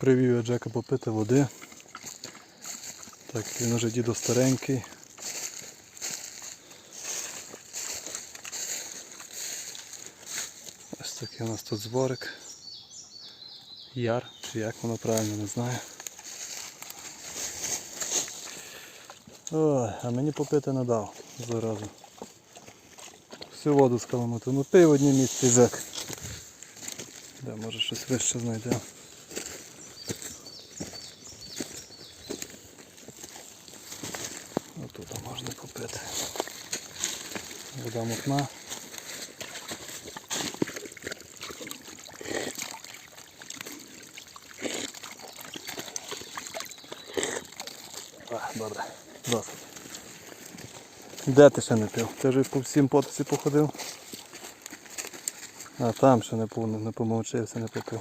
Привів я Джека попити води. Так, він уже дідо старенький. Ось такий у нас тут зворик. Яр, чи як воно правильно, не знаю. Ой, а мені попити не дав заразу. Всю воду скаламутив. Ну пий в одній місці зек. Де може щось вище знайдемо. Отут можна попити. Вода мутна. Добре, досить. Де ти ще не пив? Ти вже по всім потисі походив. А там ще не не помовчився, не попив.